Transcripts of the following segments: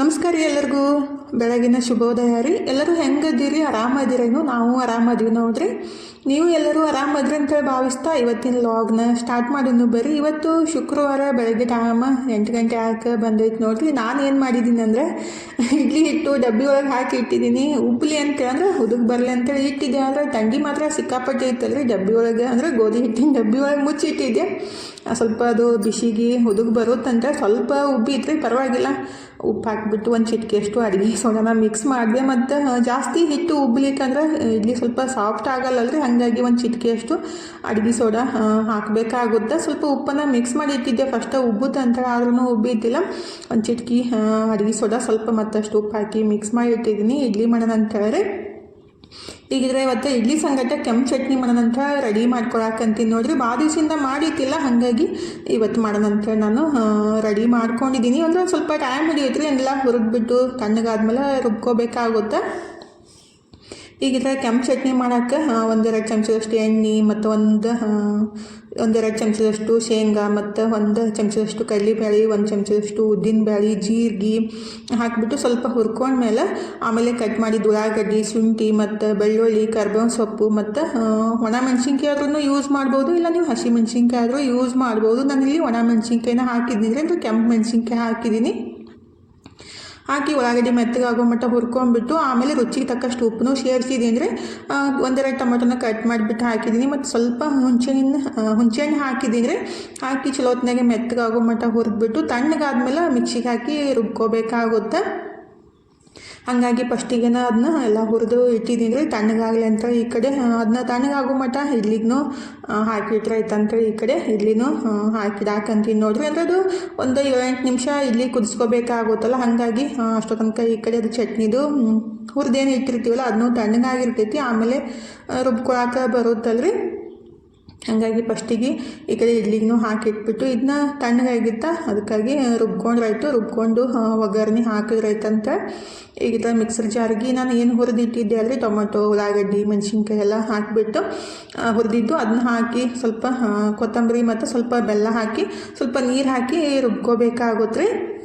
ನಮಸ್ಕಾರ ಎಲ್ಲರಿಗೂ. ಬೆಳಗಿನ ಶುಭೋದಯ ರೀ. ಎಲ್ಲರೂ ಹೆಂಗದಿರಿ? ಆರಾಮದಿರೇನು ನಾವು ಆರಾಮದೀವಿ ನೋಡ್ರಿ. ನೀವು ಎಲ್ಲರೂ ಆರಾಮದ್ರಿ ಅಂತೇಳಿ ಭಾವಿಸ್ತಾ ಇವತ್ತಿನ ಲಾಗ್ನ ಸ್ಟಾರ್ಟ್ ಮಾಡಿದ್ನು ಬರ್ರಿ. ಇವತ್ತು ಶುಕ್ರವಾರ ಬೆಳಗ್ಗೆ ಟೈಮ್ ಎಂಟು ಗಂಟೆ ಹಾಕಿ ಬಂದೈತೆ ನೋಡ್ರಿ. ನಾನು ಏನು ಮಾಡಿದ್ದೀನಿ ಅಂದರೆ, ಇಡ್ಲಿ ಹಿಟ್ಟು ಡಬ್ಬಿ ಒಳಗೆ ಹಾಕಿ ಇಟ್ಟಿದ್ದೀನಿ. ಉಬ್ಲಿ ಅಂತೇಳಿ ಅಂದರೆ ಹುದುಗ್ ಬರಲಿ ಅಂತೇಳಿ ಇಟ್ಟಿದ್ದೆ. ಆದರೆ ತಂಗಿ ಮಾತ್ರ ಸಿಕ್ಕಾಪಟ್ಟೆ ಇತ್ತಲ್ರಿ. ಡಬ್ಬಿ ಒಳಗೆ ಅಂದರೆ ಗೋಧಿ ಹಿಟ್ಟಿನ ಡಬ್ಬಿ ಒಳಗೆ ಮುಚ್ಚಿಟ್ಟಿದ್ದೆ ಸ್ವಲ್ಪ ಅದು ಬಿಸಿಗೆ ಹುದುಗ್ ಬರುತ್ತಂತ ಸ್ವಲ್ಪ ಉಬ್ಬಿ ಇದ್ರೆ ಪರವಾಗಿಲ್ಲ. ಉಪ್ಪು ಹಾಕಿಬಿಟ್ಟು ಒಂದು ಚಿಟಿಕೆಯಷ್ಟು ಅಡುಗೆ ಸೋಡಾನ ಮಿಕ್ಸ್ ಮಾಡಿದೆ. ಮತ್ತು ಜಾಸ್ತಿ ಹಿಟ್ಟು ಉಬ್ಲಿಕ್ಕಂದ್ರೆ ಇಡ್ಲಿ ಸ್ವಲ್ಪ ಸಾಫ್ಟ್ ಆಗಲ್ಲಲ್ರಿ, ಹಾಗಾಗಿ ಒಂದು ಚಿಟಿಕೆಯಷ್ಟು ಅಡುಗೆ ಸೋಡಾ ಹಾಕಬೇಕಾಗುತ್ತೆ. ಸ್ವಲ್ಪ ಉಪ್ಪನ್ನು ಮಿಕ್ಸ್ ಮಾಡಿ ಇಟ್ಟಿದ್ದೆ. ಫಸ್ಟ್ ಉಬ್ಬುತ್ತೆ ಅಂತ ಆದ್ರೂ ಉಬ್ಬಿದ್ದಿಲ್ಲ ಒಂದು ಚಿಟಕಿ ಅಡುಗೆ ಸೋಡಾ ಸ್ವಲ್ಪ ಮತ್ತಷ್ಟು ಉಪ್ಪು ಹಾಕಿ ಮಿಕ್ಸ್ ಮಾಡಿ ಇಟ್ಟಿದ್ದೀನಿ. ಇಡ್ಲಿ ಮಾಡೋಣ ಅಂತ ಹೇಳಿ ಈಗಿದ್ರೆ ಇವತ್ತು ಇಡ್ಲಿ ಸಂಗಟ, ಕೆಂಪು ಚಟ್ನಿ ಮಾಡೋಣಂತ ರೆಡಿ ಮಾಡ್ಕೊಳಕಂತೀನಿ ನೋಡ್ರಿ ಭಾಳ ದಿವಸದಿಂದ ಮಾಡಿಟ್ಟಿಲ್ಲ, ಹಾಗಾಗಿ ಇವತ್ತು ಮಾಡೋಣ ಅಂತೇಳಿ ನಾನು ರೆಡಿ ಮಾಡ್ಕೊಂಡಿದ್ದೀನಿ. ಅಂದರೆ ಸ್ವಲ್ಪ ಟೈಮ್ ಹಿಡಿಯುತ್ತೆ ಎಲ್ಲ ಹುರಿದ್ಬಿಟ್ಟು ತಣ್ಣಗಾದ್ಮೇಲೆ ರುಬ್ಕೋಬೇಕಾಗುತ್ತೆ. ಈಗಿದ್ರೆ ಕೆಂಪು ಚಟ್ನಿ ಮಾಡೋಕ್ಕೆ ಒಂದೆರಡು ಚಮಚದಷ್ಟು ಎಣ್ಣೆ ಮತ್ತು ಒಂದು ಒಂದೆರಡು ಚಮಚದಷ್ಟು ಶೇಂಗಾ ಮತ್ತು ಒಂದು ಚಮಚದಷ್ಟು ಕಡಲೆಬೇಳೆ ಒಂದು ಚಮಚದಷ್ಟು ಉದ್ದಿನಬೇಳೆ ಜೀರಿಗೆ ಹಾಕಿಬಿಟ್ಟು ಸ್ವಲ್ಪ ಹುರ್ಕೊಂಡ್ಮೇಲೆ ಆಮೇಲೆ ಕಟ್ ಮಾಡಿದ ಉಳ್ಳಾಗಡ್ಡಿ, ಶುಂಠಿ ಮತ್ತು ಬೆಳ್ಳುಳ್ಳಿ, ಕರ್ಬೇವಿನ ಸೊಪ್ಪು ಮತ್ತು ಒಣ ಮೆಣಸಿನ್ಕಾಯಿ ಆದ್ರೂ ಯೂಸ್ ಮಾಡ್ಬೋದು, ಇಲ್ಲ ನೀವು ಹಸಿ ಮೆಣಸಿನ್ಕಾಯಿ ಆದರೂ ಯೂಸ್ ಮಾಡ್ಬೋದು. ನಾನಿಲ್ಲಿ ಒಣ ಮೆಣಸಿನ್ಕಾಯಿನ ಹಾಕಿದ್ದೀನಿ, ಅಂದರೆ ಕೆಂಪು ಮೆಣಸಿನ್ಕಾಯಿ ಹಾಕಿದ್ದೀನಿ. ಹಾಕಿ ಉಳ್ಳಾಗಡ್ಡಿ ಮೆತ್ತಗಾಗೋ ಮಟ್ಟ ಹುರ್ಕೊಂಡ್ಬಿಟ್ಟು ಆಮೇಲೆ ರುಚಿಗೆ ತಕ್ಕಷ್ಟು ಉಪ್ಪನ್ನು ಸೇರಿಸಿದ್ದೀನಿ ಅಂದರೆ ಒಂದೆರಡು ಟೊಮೊಟೊನ ಕಟ್ ಮಾಡಿಬಿಟ್ಟು ಹಾಕಿದ್ದೀನಿ. ಮತ್ತು ಸ್ವಲ್ಪ ಹುಣಸೆಹಣ್ಣು ಹುಣಸೆಹಣ್ಣು ಹಾಕಿದ್ದೀನಿ ಅಂದರೆ, ಹಾಕಿ ಚಲೋ ಹೊತ್ತಿನಾಗೆ ಮೆತ್ತಗಾಗೋ ಮಟ್ಟ ಹುರಿದ್ಬಿಟ್ಟು ತಣ್ಣಗಾದ್ಮೇಲೆ ಮಿಕ್ಸಿಗೆ ಹಾಕಿ ರುಬ್ಕೋಬೇಕಾಗುತ್ತೆ. ಹಾಗಾಗಿ ಫಸ್ಟಿಗೆನ ಅದನ್ನ ಎಲ್ಲ ಹುರಿದು ಇಟ್ಟಿದ್ದೀನಿ ತಣ್ಣಗಾಗಲಿ ಅಂತ ಈ ಕಡೆ ಅದನ್ನ ತಣ್ಣಗಾಗೋ ಮಟ್ಟ ಇಲ್ಲಿಗೂ ಹಾಕಿಟ್ರೆ ಆಯ್ತಂತೇಳಿ ಈ ಕಡೆ. ಇಡ್ಲಿನೂ ಹಾಕಿದಾಕಂತೀನಿ ನೋಡ್ರಿ. ಅಂದ್ರೆ ಅದು ಒಂದು ಏಳೆಂಟು ನಿಮಿಷ ಇಲ್ಲಿ ಕುದಿಸ್ಕೋಬೇಕಾಗುತ್ತಲ್ಲ ಹಾಗಾಗಿ ಅಷ್ಟೋ ತನಕ ಈ ಕಡೆ ಅದು ಚಟ್ನಿದು ಹುರಿದೇನು ಇಟ್ಟಿರ್ತೀವಲ್ಲ ಅದನ್ನೂ ತಣ್ಣಗಾಗಿರ್ತೈತಿ. ಆಮೇಲೆ ರುಬ್ಕೊಳಕ್ಕೆ ಬರುತ್ತಲ್ರಿ. ಹಾಗಾಗಿ ಫಸ್ಟಿಗೆ ಈ ಕಡೆ ಇಡ್ಲಿಗೂ ಹಾಕಿಟ್ಬಿಟ್ಟು ಇದನ್ನ ತಣ್ಣಗಾಗಿತ್ತ ಅದಕ್ಕಾಗಿ ರುಬ್ಕೊಂಡ್ರಾಯ್ತು ರುಬ್ಕೊಂಡು ಒಗ್ಗರಣೆ ಹಾಕಿದ್ರಾಯ್ತಂತ. ಈಗ ಮಿಕ್ಸರ್ ಜಾರಿಗೆ ನಾನು ಏನು ಹುರಿದಿಟ್ಟಿದ್ದೆ ಅಲ್ರಿ ಟೊಮೊಟೊ, ಉಳ್ಳಾಗಡ್ಡಿ ಮೆಣಸಿನ್ಕಾಯಿ ಎಲ್ಲ ಹಾಕಿಬಿಟ್ಟು ಹುರಿದಿದ್ದು ಅದನ್ನ ಹಾಕಿ ಸ್ವಲ್ಪ ಕೊತ್ತಂಬರಿ ಮತ್ತು ಸ್ವಲ್ಪ ಬೆಲ್ಲ ಹಾಕಿ, ಸ್ವಲ್ಪ ನೀರು ಹಾಕಿ ರುಬ್ಕೋಬೇಕಾಗುತ್ತೆ.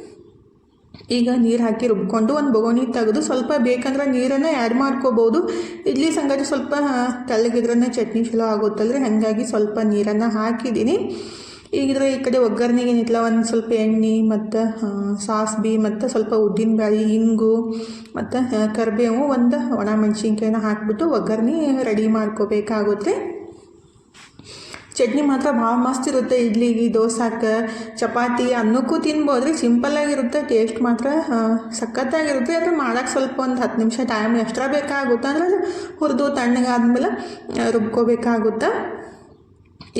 ಈಗ ನೀರು ಹಾಕಿ ರುಬ್ಕೊಂಡು ಒಂದು ಬೊಗೋಣಿ ತೆಗೆದು ಸ್ವಲ್ಪ ಬೇಕಂದ್ರೆ ನೀರನ್ನು ಆ್ಯಡ್ ಮಾಡ್ಕೋಬೋದು. ಇಡ್ಲಿ ಸಂಗತಿ ಸ್ವಲ್ಪ ತೆಳ್ಳಗಿದ್ರೇ ಚಟ್ನಿ ಚಲೋ ಆಗುತ್ತಲ್ರಿ, ಹಾಗಾಗಿ ಸ್ವಲ್ಪ ನೀರನ್ನು ಹಾಕಿದ್ದೀನಿ. ಈಗಿದ್ರೆ ಈ ಕಡೆ ಒಗ್ಗರಣೆಗೆ ಏನಿಲ್ಲ ಒಂದು ಸ್ವಲ್ಪ ಎಣ್ಣೆ ಮತ್ತು ಸಾಸ್ಬಿ ಮತ್ತು ಸ್ವಲ್ಪ ಉದ್ದಿನಬೇಳೆ, ಇಂಗು ಮತ್ತು ಕರಿಬೇವು ಒಂದು ಒಣ ಮೆಣಸಿನ್ಕಾಯಿನ ಹಾಕಿಬಿಟ್ಟು ಒಗ್ಗರಣೆ ರೆಡಿ ಮಾಡ್ಕೋಬೇಕಾಗುತ್ತೆ ಚಟ್ನಿ ಮಾತ್ರ ಭಾಳ ಮಸ್ತ್ ಇರುತ್ತೆ. ಇಡ್ಲಿಗೆ ದೋಸಾಕ ಚಪಾತಿ ಅನ್ನಕ್ಕೂ ತಿನ್ಬೋದು. ರೀ ಸಿಂಪಲ್ಲಾಗಿರುತ್ತೆ ಟೇಸ್ಟ್ ಮಾತ್ರ ಸಖತ್ತಾಗಿರುತ್ತೆ. ಅದು ಮಾಡೋಕ್ಕೆ ಸ್ವಲ್ಪ ಒಂದು ಹತ್ತು ನಿಮಿಷ ಟೈಮ್ ಎಕ್ಸ್ಟ್ರಾ ಬೇಕಾಗುತ್ತೆ ಅಂದರೆ ಅದು ಹುರಿದು ತಣ್ಣಗಾದ್ಮೇಲೆ ರುಬ್ಕೋಬೇಕಾಗುತ್ತೆ.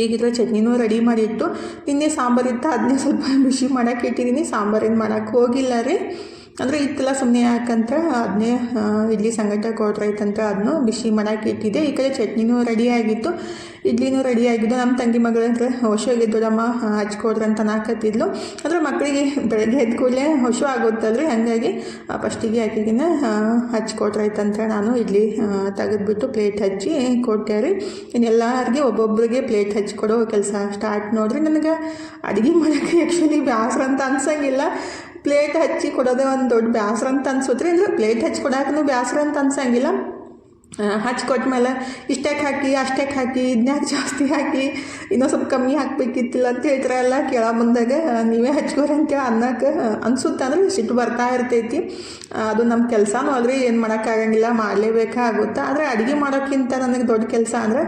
ಈಗಿದ್ರೆ ಚಟ್ನಿನೂ ರೆಡಿ ಮಾಡಿಟ್ಟು, ನಿನ್ನೆ ಸಾಂಬಾರು ಇತ್ತು ಅದನ್ನೇ ಸ್ವಲ್ಪ ಬಿಸಿ ಮಾಡೋಕೆ ಇಟ್ಟಿದ್ದೀನಿ ಸಾಂಬಾರೇನು ಮಾಡೋಕ್ಕೆ ಹೋಗಿಲ್ಲ ರೀ. ಅಂದರೆ ಇತ್ತಲ್ಲ ಸುಮ್ಮನೆ ಯಾಕಂತ ಅದನ್ನೇ ಇಡ್ಲಿ ಸಂಗಟ, ಕೊಡ್ರೈತಂತ ಅದನ್ನು ಬಿಸಿ ಮಾಡೋಕೆ ಇಟ್ಟಿದ್ದೆ. ಈ ಕಡೆ ಚಟ್ನಿನೂ ರೆಡಿ ಆಗಿತ್ತು. ಇಡ್ಲಿನೂ ರೆಡಿ ಆಗಿದ್ದು ನಮ್ಮ ತಂಗಿ ಮಗಳಂದ್ರೆ ಹೊಶು ಹಚ್ಕೊಡ್ರಿ ಅಂತ ನಾಕತ್ತಿದ್ಲು. ಆದರೆ ಮಕ್ಕಳಿಗೆ ಬೆಳಗ್ಗೆ ಎದ್ದ ಕೂಡಲೇ ಹೊಶು ಆಗುತ್ತಲ್ರಿ ಹಾಗಾಗಿ ಫಸ್ಟಿಗೆ ಆಕೆಗಿನ ಹಚ್ಕೊಟ್ರಾಯ್ತಂತ ನಾನು ಇಡ್ಲಿ ತೆಗೆದ್ಬಿಟ್ಟು ಪ್ಲೇಟ್ ಹಚ್ಚಿ ಕೊಟ್ಟೆ ರೀ. ಇನ್ನೆಲ್ಲರಿಗೆ ಒಬ್ಬೊಬ್ಬರಿಗೆ ಪ್ಲೇಟ್ ಹಚ್ಕೊಡೋ ಕೆಲಸ ಸ್ಟಾರ್ಟ್ ನೋಡ್ರಿ. ನನಗೆ ಅಡುಗೆ ಮಾಡೋಕ್ಕೆ ಆ್ಯಕ್ಚುಲಿ ಬ್ಯಾಸ್ರ ಅಂತ ಅನ್ಸಂಗಿಲ್ಲ. ಪ್ಲೇಟ್ ಹಚ್ಚಿ ಕೊಡೋದೇ ಒಂದು ದೊಡ್ಡ ಬ್ಯಾಸ್ರ ಅಂತ ಅನ್ಸುತ್ತೆ ಅಂದರೆ ಪ್ಲೇಟ್ ಹಚ್ಚಿ ಕೊಡೋಕ್ಕೂ ಬ್ಯಾಸ್ರ ಅಂತ ಅನ್ಸಂಗಿಲ್ಲ. ಹಚ್ಕೊಟ್ಮೇಲೆ ಇಷ್ಟಕ್ಕೆ ಹಾಕಿ ಅಷ್ಟಕ್ಕೆ ಹಾಕಿ ಇದನ್ನೇ ಜಾಸ್ತಿ ಹಾಕಿ, ಇನ್ನೂ ಸ್ವಲ್ಪ ಕಮ್ಮಿ ಹಾಕಬೇಕಿತ್ತಿಲ್ಲ ಅಂತ ಹೇಳ್ತಾರಲ್ಲ ಕೇಳೋ ಮುಂದಾಗ ನೀವೇ ಹಚ್ಕೋರಿ ಅಂತೇಳಿ ಅನ್ನಕ್ಕೆ ಅನ್ಸುತ್ತೆ ಅಂದರೆ ಸಿಟ್ಟು ಬರ್ತಾ ಇರ್ತೈತಿ. ಅದು ನಮ್ಮ ಕೆಲಸನೂ ಅಲ್ರಿ, ಏನು ಮಾಡೋಕ್ಕಾಗಂಗಿಲ್ಲ ಮಾಡಲೇಬೇಕಾಗುತ್ತೆ ಆದರೆ ಅಡುಗೆ ಮಾಡೋಕ್ಕಿಂತ ನನಗೆ ದೊಡ್ಡ ಕೆಲಸ ಅಂದರೆ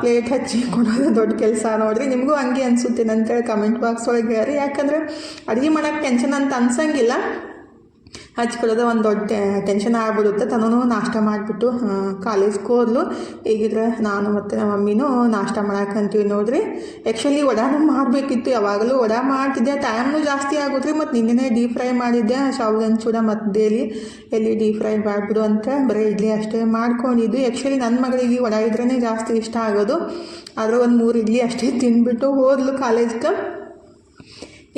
ಪ್ಲೇಟ್ ಹಚ್ಚಿ ಕೊಡೋದು ದೊಡ್ಡ ಕೆಲಸ ನೋಡ್ರಿ, ನಿಮಗೂ ಹಂಗೆ ಅನಿಸುತ್ತೇನೆ ಅಂತೇಳಿ ಕಮೆಂಟ್ ಬಾಕ್ಸ್ ಒಳಗೆ ಹೇಳ್ರಿ. ಯಾಕಂದ್ರೆ ಅಡುಗೆ ಮಾಡೋಕ್ಕೆ ಟೆನ್ಷನ್ ಅಂತ ಅನ್ಸಂಗಿಲ್ಲ. ಹಚ್ಕೊಳ್ಳೋದು ಒಂದು ದೊಡ್ಡ ಟೆನ್ಷನ್ ಆಗಿಬಿಡುತ್ತೆ. ತನೂ ನಾಷ್ಟ ಮಾಡಿಬಿಟ್ಟು ಕಾಲೇಜ್ಗೆ ಹೋದ್ಲು. ಈಗಿದ್ರೆ ನಾನು ಮತ್ತು ನಮ್ಮ ಮಮ್ಮಿನೂ ನಾಷ್ಟ ಮಾಡಕ್ಕಂತೀವಿ ನೋಡ್ರಿ. ಆ್ಯಕ್ಚುಲಿ ವಡಾನು ಮಾಡಬೇಕಿತ್ತು. ಯಾವಾಗಲೂ ವಡ ಮಾಡ್ತಿದ್ದೆ. ಟೈಮ್ನು ಜಾಸ್ತಿ ಆಗುತ್ತೆ ಮತ್ತು ನಿನ್ನೆ ಡೀಪ್ ಫ್ರೈ ಮಾಡಿದ್ದೆ. ಶಾವ್ಗನ್ ಚೂಡ ಮತ್ತು ಎಲ್ಲಿ ಡೀಪ್ ಫ್ರೈ ಮಾಡಿಬಿಡು ಅಂತ ಬರೀ ಇಡ್ಲಿ ಅಷ್ಟೇ ಮಾಡ್ಕೊಂಡಿದ್ದು ಆ್ಯಕ್ಚುಲಿ ನನ್ನ ಮಗಳಿಗೆ ವಡ ಇದ್ರೇ ಜಾಸ್ತಿ ಇಷ್ಟ ಆಗೋದು. ಆದರೆ ಒಂದು ಮೂರು ಇಡ್ಲಿ ಅಷ್ಟೇ ತಿಂದ್ಬಿಟ್ಟು ಹೋದ್ಲು ಕಾಲೇಜ್ಗೆ.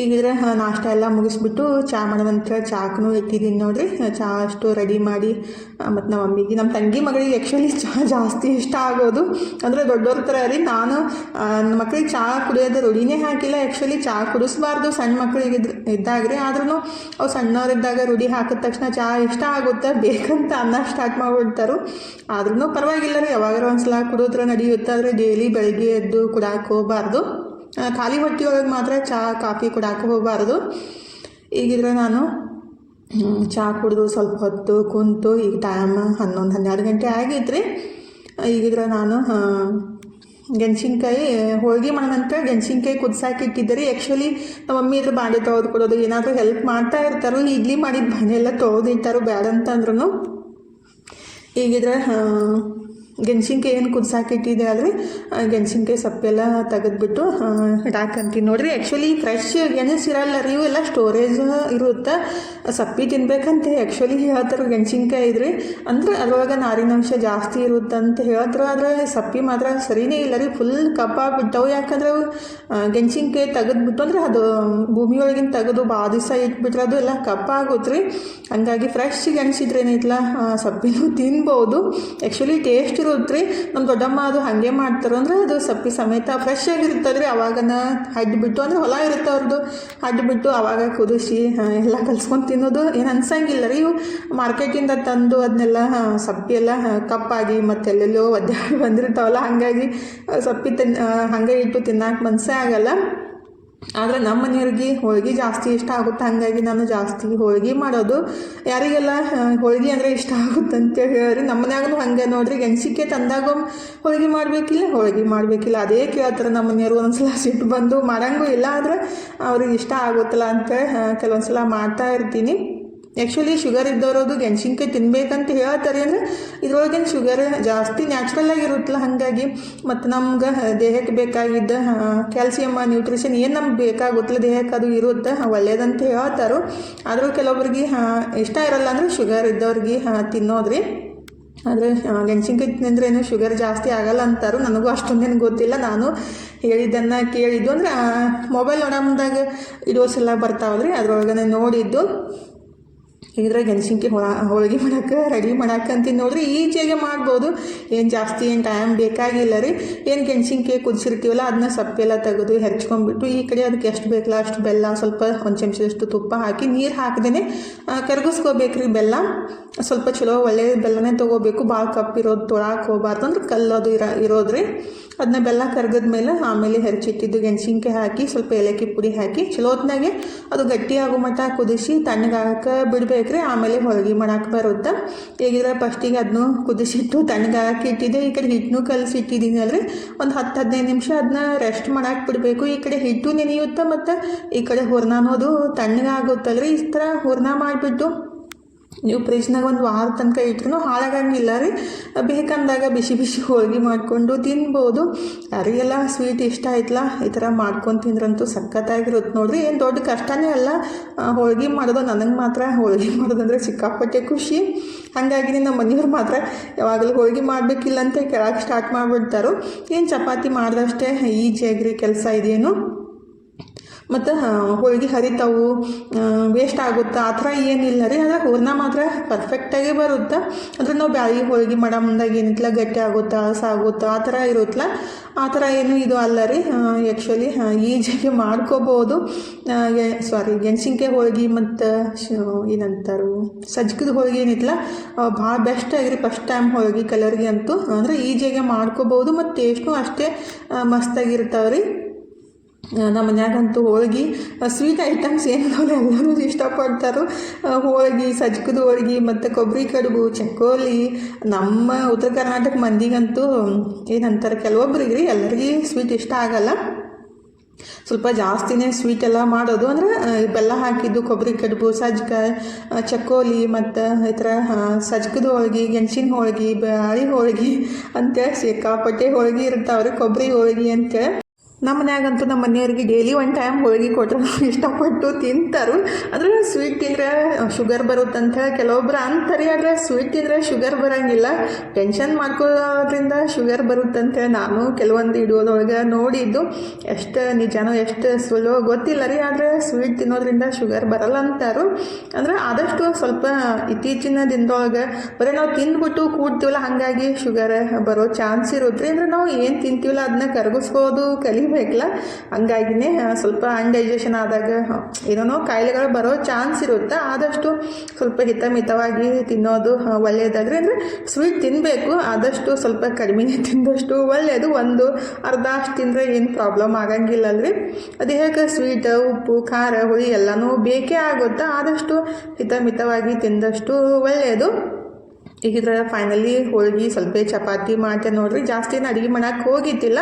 ಈಗಿದ್ರೆ ನಾಷ್ಟ ಎಲ್ಲ ಮುಗಿಸ್ಬಿಟ್ಟು ಚಾ ನಂತರ ಚಾಕ್ನು ಇಟ್ಟಿದ್ದೀನಿ ನೋಡ್ರಿ. ಚಾ ಅಷ್ಟು ರೆಡಿ ಮಾಡಿ ಮತ್ತು ನಮ್ಮ ಮಮ್ಮಿಗೆ ನಮ್ಮ ತಂಗಿ ಮಗಳಿಗೆ ಆ್ಯಕ್ಚುಲಿ ಚಹಾ ಜಾಸ್ತಿ ಇಷ್ಟ ಆಗೋದು. ಅಂದರೆ ದೊಡ್ಡವ್ರ ಥರ ರೀ, ನಾನು ನನ್ನ ಮಕ್ಳಿಗೆ ಚಹಾ ಕುಡಿಯೋದು ರೂಢಿನೇ ಹಾಕಿಲ್ಲ. ಆ್ಯಕ್ಚುಲಿ ಚಹಾ ಕುಡಿಸ್ಬಾರ್ದು ಸಣ್ಣ ಮಕ್ಳಿಗೆ ಇದ್ದಾಗ ರೀ. ಆದ್ರೂ ಅವು ಸಣ್ಣವರಿದ್ದಾಗ ರೂಢಿ ಹಾಕಿದ ತಕ್ಷಣ ಚಹಾ ಇಷ್ಟ ಆಗುತ್ತೆ, ಬೇಕಂತ ಅನ್ನ ಸ್ಟಾರ್ಟ್ ಮಾಡಿಬಿಡ್ತಾರೆ. ಆದ್ರೂ ಪರವಾಗಿಲ್ಲ ರೀ ಯಾವಾಗಾರ ಒಂದ್ಸಲ ಕುಡಿದ್ರೆ ನಡೆಯುತ್ತೆ ಆದರೆ ಡೈಲಿ ಬೆಳಗ್ಗೆ ಎದ್ದು ಕುಡಾಕೆ ಹೋಗಬಾರ್ದು. ಖಾಲಿ ಹೊಟ್ಟೆಯೊಳಗೆ ಮಾತ್ರ ಚಹಾ ಕಾಫಿ ಕುಡಾಕ ಹೋಗಬಾರ್ದು. ಈಗಿದ್ರೆ ನಾನು ಚಹಾ ಕುಡಿದು ಸ್ವಲ್ಪ ಹೊತ್ತು ಕುಂತು, ಈಗ ಟೈಮ್ ಹನ್ನೊಂದು, ಹನ್ನೆರಡು ಗಂಟೆ ಆಗೈತ್ರಿ. ಈಗಿದ್ರೆ ನಾನು ಗೆಣಸಿನ್ಕಾಯಿ, ಹೋಳಿಗೆ ಮಾಡೋಣಂತ ಗೆಣಸಿನ್ಕಾಯಿ ಕುದ್ಸಾಕಿ ಇಟ್ಟಿದ್ದೆ ಆ್ಯಕ್ಚುಲಿ ನಮ್ಮ ಮಮ್ಮಿ ಇದ್ರ ಬಾಂಡೆ ತೊಗೊದು ಕೊಡೋದು, ಏನಾದರೂ ಹೆಲ್ಪ್ ಮಾಡ್ತಾ ಇರ್ತಾರೋ ಇಡ್ಲಿ ಮಾಡಿದ ಬಾಂಡೆ ಎಲ್ಲ ತೊಳೆದು ಇಟ್ಟಾರೋ ಬೇಡ ಅಂತಂದ್ರೂ ಈಗಿದ್ರೆ ಗೆಣಸಿನ್ಕಾಯಿ ಏನು ಕುದ್ಸಾಕಿಟ್ಟಿದೆ ಆದರೆ ಗೆಣಸಿನ್ಕಾಯಿ ಸಪ್ಪೆಲ್ಲ ತೆಗೆದ್ಬಿಟ್ಟು ಇಡಾಕಂತೀನಿ ನೋಡಿರಿ ಆ್ಯಕ್ಚುಲಿ ಫ್ರೆಶ್ ಗೆಣಸು ಇರಲ್ಲ ರೀ, ಇವೆಲ್ಲ ಸ್ಟೋರೇಜ್ ಇರುತ್ತೆ. ಸಪ್ಪಿ ತಿನ್ಬೇಕಂತ ಆ್ಯಕ್ಚುಲಿ ಹೇಳ್ತಾರೆ ಗೆಣಸಿನ್ಕಾಯಿ ಇದ್ರಿ. ಅಂದ್ರೆ ಅದ್ರೊಳಗೆ ನಾರಿನಾಂಶ ಜಾಸ್ತಿ ಇರುತ್ತೆ ಅಂತ ಹೇಳ್ತಾರೆ, ಆದರೆ ಸಪ್ಪಿ ಮಾತ್ರ ಸರಿನೇ ಇಲ್ಲ ರೀ ಫುಲ್ ಕಪ್ಪಾಗ್ಬಿಟ್ಟವು ಯಾಕಂದ್ರೆ ಅವು ಗೆಣಸಿನ್ಕಾಯಿ ತೆಗೆದ್ಬಿಟ್ಟು, ಅಂದ್ರೆ ಅದು ಭೂಮಿಯೊಳಗಿನ ತೆಗೆದು ಭಾಳ ದಿವಸ ಇಟ್ಬಿಟ್ರೆ ಅದು ಎಲ್ಲ ಕಪ್ಪಾಗುತ್ತೆ ರೀ. ಹಂಗಾಗಿ ಫ್ರೆಶ್ ಗೆಣಸಿದ್ರೆ ಏನೈತಲ್ಲ ಸಪ್ಪಿನೂ ತಿನ್ಬೋದು. ಆ್ಯಕ್ಚುಲಿ ಟೇಸ್ಟ್ ರೀ ನಮ್ಮ ದೊಡ್ಡಮ್ಮ ಅದು ಹಾಗೆ ಮಾಡ್ತಾರೆ ಅಂದ್ರೆ ಅದು ಸಪ್ಪಿ ಸಮೇತ ಫ್ರೆಶ್ ಆಗಿರ್ತದೆ ರೀ ಅವಾಗನ ಹಡ್ಬಿಟ್ಟು ಅಂದ್ರೆ ಹೊಲ ಇರುತ್ತೆ ಅವ್ರದ್ದು ಹಡ್ಬಿಟ್ಟು ಅವಾಗ ಕುದಿಸಿ ಎಲ್ಲ ಕಲ್ಸ್ಕೊಂಡು ತಿನ್ನೋದು ಏನು ಅನ್ಸಂಗಿಲ್ಲ ರೀ ಇವು. ಮಾರ್ಕೆಟಿಂದ ತಂದು ಅದನ್ನೆಲ್ಲ ಸಪ್ಪಿ ಎಲ್ಲ ಕಪ್ಪಾಗಿ ಮತ್ತೆ ಎಲ್ಲೆಲ್ಲೋ ಒದ್ದೆ ಬಂದಿರ್ತಾವಲ್ಲ, ಹಾಗಾಗಿ ಸಪ್ಪಿ ತಿನ್ ಹಂಗೆ ಇಟ್ಟು ತಿನ್ನಕ್ಕೆ ಮನಸ್ಸೇ ಆಗಲ್ಲ. ಆದರೆ ನಮ್ಮ ಮನೆಯವ್ರಿಗೆ ಹೋಳ್ಗೆ ಜಾಸ್ತಿ ಇಷ್ಟ ಆಗುತ್ತೆ. ಹಾಗಾಗಿ ನಾನು ಜಾಸ್ತಿ ಹೋಳ್ಗೆ ಮಾಡೋದು. ಯಾರಿಗೆಲ್ಲ ಹೋಳಿಗೆ ಅಂದರೆ ಇಷ್ಟ ಆಗುತ್ತೆ ಅಂತೇಳಿ ಹೇಳ್ರಿ ನಮ್ಮ ಮನ್ಯಾಗೂ ಹಾಗೆ ನೋಡ್ರಿ. ಗೆಣಸಿಕೆ ತಂದಾಗ ಹೋಳ್ಗೆ ಮಾಡಬೇಕಿಲ್ಲ ಹೋಳ್ಗೆ ಮಾಡಬೇಕಿಲ್ಲ. ಅದೇ ಕೇಳ್ತಾರೆ ನಮ್ಮ ಮನೆಯವ್ರು. ಒಂದ್ಸಲ ಸಿಟ್ಟು ಬಂದು ಮಾಡಂಗೂ ಇಲ್ಲ, ಆದರೆ ಅವ್ರಿಗೆ ಇಷ್ಟ ಆಗುತ್ತಲ್ಲ ಅಂತ ಕೆಲವೊಂದು ಸಲ ಮಾಡ್ತಾ ಇರ್ತೀನಿ. ಆ್ಯಕ್ಚುಲಿ ಶುಗರ್ ಇದ್ದವರದು ಗೆಣಸಿನ್ಕಾಯಿ ತಿನ್ಬೇಕಂತ ಹೇಳ್ತಾರೆ ಅಂದ್ರೆ ಇದ್ರೊಳಗಿನ ಶುಗರ್ ಜಾಸ್ತಿ ನ್ಯಾಚುರಲ್ ಆಗಿರುತ್ತಲ್ಲ ಹಾಗಾಗಿ ಮತ್ತು ನಮ್ಗೆ ದೇಹಕ್ಕೆ ಬೇಕಾಗಿದ್ದ ಕ್ಯಾಲ್ಸಿಯಮ್ ನ್ಯೂಟ್ರಿಷನ್ ಏನು ನಮ್ಗೆ ಬೇಕಾಗುತ್ತಲ್ಲ, ದೇಹಕ್ಕೆ ಅದು ಇರುತ್ತೆ ಒಳ್ಳೇದಂತ ಹೇಳ್ತಾರೆ, ಆದರೂ ಕೆಲವೊಬ್ರಿಗೆ ಇಷ್ಟ ಇರಲ್ಲ ಅಂದರೆ ಶುಗರ್ ಇದ್ದವ್ರಿಗೆ ತಿನ್ನೋದ್ರಿ. ಆದರೆ ಗೆಣಸಿನ್ಕಾಯಿ ತಿಂದ್ರೆ ಏನು ಶುಗರ್ ಜಾಸ್ತಿ ಆಗಲ್ಲ ಅಂತಾರು, ನನಗೂ ಅಷ್ಟೊಂದೇನು ಗೊತ್ತಿಲ್ಲ. ನಾನು ಹೇಳಿದ್ದನ್ನು ಕೇಳಿದ್ದು ಅಂದರೆ ಮೊಬೈಲ್ ನೋಡೋ ಮುಂದಾಗ ವಿಡಿಯೋಸ್ ಎಲ್ಲ ಬರ್ತಾವಲ್ರಿ, ಅದ್ರೊಳಗನೆ ನೋಡಿದ್ದು. ಇದ್ರೆ ಗೆಣಸಿನ್ಕಿ ಹೊಳ, ಹೋಳಿಗೆ ಮಾಡಕ್ಕೆ ರೆಡಿ ಮಾಡಕ್ಕಂತೀನಿ ನೋಡ್ರಿ. ಈಜಿಯಾಗೆ ಮಾಡ್ಬೋದು. ಏನು ಜಾಸ್ತಿ ಏನು ಟೈಮ್ ಬೇಕಾಗಿಲ್ಲ ರೀ. ಏನು ಗೆಣಸಿನ್ಕಿ ಕುದಿಸಿರ್ತೀವಲ್ಲ ಅದನ್ನ ಸಪ್ಪೆಲ್ಲ ತೆಗೆದು ಹೆಚ್ಕೊಂಡ್ಬಿಟ್ಟು ಈ ಕಡೆ ಅದಕ್ಕೆ ಎಷ್ಟು ಬೇಕಲ್ಲ, ಅಷ್ಟು ಬೆಲ್ಲ ಸ್ವಲ್ಪ ಒಂದು ಚಮಚದಷ್ಟು ತುಪ್ಪ ಹಾಕಿ, ನೀರು ಹಾಕ್ದೇ ಕರಗಿಸ್ಕೋಬೇಕ್ರಿ ಬೆಲ್ಲ. ಸ್ವಲ್ಪ ಚಲೋ ಒಳ್ಳೆ ಬೆಲ್ಲನೇ ತೊಗೋಬೇಕು. ಭಾಳ ಕಪ್ಪಿರೋದು ತೊಳಕ್ಕೆ ಹೋಗ್ಬಾರ್ದು ಅಂದ್ರೆ ಕಲ್ಲೋದು ಇರ, ಇರೋದ್ರಿ. ಅದನ್ನ ಬೆಲ್ಲ ಕರ್ಗದ ಮೇಲೆ ಆಮೇಲೆ ಹೆರ್ಚಿಟ್ಟಿದ್ದು ಗೆಣಸಿನ್ಕಾಯಿ ಹಾಕಿ, ಸ್ವಲ್ಪ ಏಲಕ್ಕಿ ಪುಡಿ ಹಾಕಿ ಚಲೋ ಹೊತ್ನಾಗೆ ಅದು ಗಟ್ಟಿಯಾಗೋ ಮಟ್ಟ ಕುದಿಸಿ ತಣ್ಣಗಾಗಕ್ಕೆ ಬಿಡ್ಬೇಕ್ರಿ ಆಮೇಲೆ ಹೋಳ್ಗೆ ಮಾಡಕ್ಕೆ ಬರುತ್ತೆ. ಹೇಗಿದ್ರೆ ಫಸ್ಟಿಗೆ ಅದನ್ನು ಕುದಿಸಿಟ್ಟು ತಣ್ಣಗಾಕಿ ಇಟ್ಟಿದ್ದೆ. ಈ ಕಡೆ ಹಿಟ್ಟನ್ನು ಕಲಸಿ ಇಟ್ಟಿದ್ದೀನಿ ಅಲ್ರಿ ಒಂದು ಹತ್ತು ಹದಿನೈದು ನಿಮಿಷ ಅದನ್ನ ರೆಸ್ಟ್ ಮಾಡಕ್ಕೆ ಬಿಡಬೇಕು. ಈ ಕಡೆ ಹಿಟ್ಟು ನೆನೆಯುತ್ತೆ ಮತ್ತು ಈ ಕಡೆ ಹೂರ್ಣ ಅನ್ನೋದು ತಣ್ಣಗಾಗುತ್ತಲ್ರಿ? ಈ ಥರ ಹೂರ್ಣ ಮಾಡಿಬಿಟ್ಟು ನೀವು ಫ್ರಿಜ್ನಾಗ ಒಂದು ವಾರ ತನಕ ಇಟ್ರೂ ಹಾಳಾಗಂಗಿಲ್ಲ ರೀ. ಬೇಕಂದಾಗ ಬಿಸಿ ಬಿಸಿ ಹೋಳ್ಗೆ ಮಾಡಿಕೊಂಡು ತಿನ್ಬೋದು. ಯಾರಿಗೆಲ್ಲ ಸ್ವೀಟ್ ಇಷ್ಟ ಆಯ್ತಲ್ಲ ಈ ಥರ ಮಾಡ್ಕೊಂಡು ತಿಂದ್ರಂತೂ ಸಖತ್ತಾಗಿರುತ್ತೆ ನೋಡ್ರಿ. ಏನು ದೊಡ್ಡ ಕಷ್ಟನೇ ಅಲ್ಲ. ಹೋಳ್ಗೆ ಮಾಡೋದು ನನಗೆ ಮಾತ್ರ, ಹೋಳ್ಗೆ ಮಾಡೋದಂದ್ರೆ ಸಿಕ್ಕಾಪಟ್ಟೆ ಖುಷಿ. ಹಾಗಾಗಿ ನಮ್ಮ ಮನೆಯವ್ರು ಮಾತ್ರ ಯಾವಾಗಲೂ ಹೋಳಿಗೆ ಮಾಡಬೇಕಿಲ್ಲ ಅಂತ ಕೆಳಗೆ ಸ್ಟಾರ್ಟ್ ಮಾಡಿಬಿಡ್ತಾರೋ. ಏನು ಚಪಾತಿ ಮಾಡಿದಷ್ಟೇ ಈಜಿಯಾಗಿರಿ ಕೆಲಸ ಇದೇನು. ಮತ್ತು ಹೋಳಿಗೆ ಹರಿತಾವು ವೇಸ್ಟ್ ಆಗುತ್ತೆ, ಆ ಥರ ಏನಿಲ್ಲ ರೀ. ಅದ್ರ ಹೂರ್ಣ ಮಾತ್ರ ಪರ್ಫೆಕ್ಟಾಗಿ ಬರುತ್ತೆ. ಅಂದರೆ ನಾವು ಬ್ಯಾಳಿ ಹೋಳಿಗೆ ಮಾಡೋ ಮುಂದಾಗ ಏನಿತ್ತಲ್ಲ ಗಟ್ಟಿ ಆಗುತ್ತಾ ಸಾಗುತ್ತಾ ಆ ಥರ ಇರುತ್ತಲ್ಲ ಆ ಥರ ಏನು ಇದು ಅಲ್ಲ ರೀ. ಆ್ಯಕ್ಚುಲಿ ಈಜಿಗೆ ಮಾಡ್ಕೋಬೋದು. ಸಾರಿ ಗೆಣಸಿನ್ಕಾಯಿ ಹೋಳಿಗೆ ಮತ್ತು ಏನಂತಾರು, ಸಜ್ಕದ ಹೋಳಿಗೆ ಏನಿತ್ತಲ್ಲ ಭಾಳ ಬೆಸ್ಟ್ ಆಗಿರಿ ಫಸ್ಟ್ ಟೈಮ್ ಹೋಳಿಗೆ ಕಲರ್ಗೆ ಅಂತೂ. ಅಂದರೆ ಈಜಿಯಾಗಿ ಮಾಡ್ಕೋಬೋದು ಮತ್ತು ಟೇಸ್ಟು ಅಷ್ಟೇ ಮಸ್ತಾಗಿರ್ತಾವೆ ರೀ. ನಮ್ಮ ಮನ್ಯಾಗಂತೂ ಹೋಳ್ಗೆ ಸ್ವೀಟ್ ಐಟಮ್ಸ್ ಏನು ಎಲ್ಲರೂ ಇಷ್ಟಪಡ್ತಾರೆ ಹೋಳ್ಗೆ, ಸಜ್ಕದ ಹೋಳ್ಗೆ, ಮತ್ತು ಕೊಬ್ಬರಿ ಕಡುಬು, ಚಕ್ಕೋಲಿ, ನಮ್ಮ ಉತ್ತರ ಕರ್ನಾಟಕ ಮಂದಿಗಂತೂ ಏನಂತಾರೆ, ಕೆಲವೊಬ್ರಿಗೆ ರೀ ಎಲ್ಲರಿಗೂ ಸ್ವೀಟ್ ಇಷ್ಟ ಆಗಲ್ಲ. ಸ್ವಲ್ಪ ಜಾಸ್ತಿನೇ ಸ್ವೀಟ್ ಎಲ್ಲ ಮಾಡೋದು, ಅಂದರೆ ಬೆಲ್ಲ ಹಾಕಿದ್ದು, ಕೊಬ್ಬರಿ ಕಡುಬು, ಸಜ್ಕ ಚಕ್ಕೋಲಿ, ಮತ್ತು ಈ ಥರ ಸಜ್ಕದ ಹೋಳ್ಗೆ, ಗೆಣಸಿನ ಹೋಳ್ಗೆ ಬಾಳಿ ಹೋಳ್ಗೆ ಅಂತೇಳಿ ಸಿಕ್ಕಾಪಟ್ಟೆ ಹೋಳ್ಗೆ ಇರ್ತಾವ್ರಿ, ಕೊಬ್ಬರಿ ಹೋಳ್ಗೆ ಅಂತೇಳಿ ನಮ್ಮ ಮನ್ಯಾಗಂತೂ ನಮ್ಮ ಮನೆಯವ್ರಿಗೆ ಡೈಲಿ ಒನ್ ಟೈಮ್ ಹೋಳಿಗೆ ಕೊಟ್ಟರು ಇಷ್ಟಪಟ್ಟು ತಿಂತಾರೆ. ಅಂದ್ರೆ ಸ್ವೀಟ್ ತಿಂದರೆ ಶುಗರ್ ಬರುತ್ತಂತ ಕೆಲವೊಬ್ರು ಅಂತಾರೆ. ಆದರೆ ಸ್ವೀಟ್ ತಿಂದರೆ ಶುಗರ್ ಬರೋಂಗಿಲ್ಲ. ಟೆನ್ಷನ್ ಮಾಡ್ಕೊಳ್ಳೋದ್ರಿಂದ ಶುಗರ್ ಬರುತ್ತಂತೆ ನಾನು ಕೆಲವೊಂದು ಇಡೋದೊಳಗೆ ನೋಡಿದ್ದು. ಎಷ್ಟು ನಿಜನೋ, ಎಷ್ಟು ಸುಲೋ ಗೊತ್ತಿಲ್ಲ ರೀ. ಆದರೆ ಸ್ವೀಟ್ ತಿನ್ನೋದ್ರಿಂದ ಶುಗರ್ ಬರಲ್ಲ ಅಂತಾರು ಅಂದ್ರೆ ಆದಷ್ಟು ಸ್ವಲ್ಪ ಇತ್ತೀಚಿನ ದಿನದೊಳಗೆ ಬರೀ ನಾವು ತಿಂದ್ಬಿಟ್ಟು ಕೂಡ್ತೀವಲ್ಲ, ಹಾಗಾಗಿ ಶುಗರ್ ಬರೋ ಚಾನ್ಸ್ ಇರುತ್ತೆ ಅಂದ್ರೆ ನಾವು ಏನು ತಿಂತೀವಲ್ಲ ಅದನ್ನ ಕರಗಿಸ್ಬೋದು ಕಲಿಬೇಕಲ್ಲ ಹಂಗಾಗಿನೇ ಸ್ವಲ್ಪ ಅನ್ಡೈಜೆಷನ್ ಆದಾಗ ಏನೇನೋ ಕಾಯಿಲೆಗಳು ಬರೋ ಚಾನ್ಸ್ ಇರುತ್ತೆ. ಆದಷ್ಟು ಸ್ವಲ್ಪ ಹಿತಮಿತವಾಗಿ ತಿನ್ನೋದು ಒಳ್ಳೆಯದಾದರೆ ಅಂದರೆ ಸ್ವೀಟ್ ತಿನ್ನಬೇಕು ಆದಷ್ಟು ಸ್ವಲ್ಪ ಕಡಿಮೆನೇ ತಿಂದಷ್ಟು ಒಳ್ಳೆಯದು ಒಂದು ಅರ್ಧ ಅಷ್ಟು ತಿಂದರೆ ಏನು ಪ್ರಾಬ್ಲಮ್ ಆಗಂಗಿಲ್ಲ ಅಲ್ರಿ. ಅದು ಹೇಗೆ? ಸ್ವೀಟ್, ಉಪ್ಪು, ಖಾರ, ಹುಳಿ ಎಲ್ಲನೂ ಬೇಕೇ ಆಗುತ್ತೆ. ಆದಷ್ಟು ಹಿತಮಿತವಾಗಿ ತಿಂದಷ್ಟು ಒಳ್ಳೆಯದು ಈಗ ಫೈನಲಿ ಹೋಳಿಗೆ, ಸ್ವಲ್ಪ ಚಪಾತಿ ಮಾಡ್ತೇನೆ ನೋಡ್ರಿ. ಜಾಸ್ತಿ ಅಡುಗೆ ಮಾಡಕ್ಕೆ ಹೋಗಿದ್ದಿಲ್ಲ.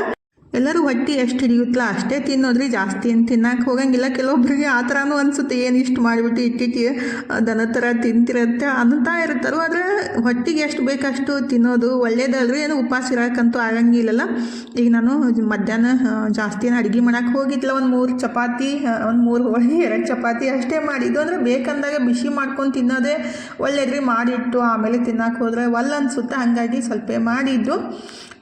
ಎಲ್ಲರೂ ಹೊಟ್ಟೆ ಎಷ್ಟು ಹಿಡಿಯುತ್ತಲ್ಲ ಅಷ್ಟೇ ತಿನ್ನೋದ್ರಿ, ಜಾಸ್ತಿ ಏನು ತಿನ್ನಕ್ಕೆ ಹೋಗಂಗಿಲ್ಲ. ಕೆಲವೊಬ್ಬರಿಗೆ ಆ ಥರನೂ ಅನಿಸುತ್ತೆ, ಏನು ಇಷ್ಟು ಮಾಡಿಬಿಟ್ಟು ಇಟ್ಟಿಟ್ಟು ದನ ಥರ ತಿಂತಿರತ್ತೆ ಅಂತ ಇರ್ತಾರೋ ಆದರೆ ಹೊಟ್ಟೆಗೆ ಎಷ್ಟು ಬೇಕಷ್ಟು ತಿನ್ನೋದು ಒಳ್ಳೇದಲ್ರಿ, ಏನು ಉಪವಾಸ ಇರೋಕ್ಕಂತೂ ಆಗಂಗಿಲ್ಲಲ್ಲ. ಈಗ ನಾನು ಮಧ್ಯಾಹ್ನ ಜಾಸ್ತಿ ಅಡುಗೆ ಮಾಡೋಕ್ಕೆ ಹೋಗಿದ್ದಿಲ್ಲ. ಒಂದು ಮೂರು ಚಪಾತಿ ಒಂದು ಮೂರು ಹೋಳಿಗೆ ಎರಡು ಚಪಾತಿ ಅಷ್ಟೇ ಮಾಡಿದ್ದು. ಅಂದರೆ ಬೇಕಂದಾಗ ಬಿಸಿ ಮಾಡ್ಕೊಂಡು ತಿನ್ನೋದೇ ಒಳ್ಳೇದ್ರಿ. ಮಾಡಿಟ್ಟು ಆಮೇಲೆ ತಿನ್ನಕ್ಕೆ ಹೋದರೆ ಒಲ್ಲ ಅನ್ಸುತ್ತೆ. ಹಾಗಾಗಿ ಸ್ವಲ್ಪ ಮಾಡಿದ್ದು.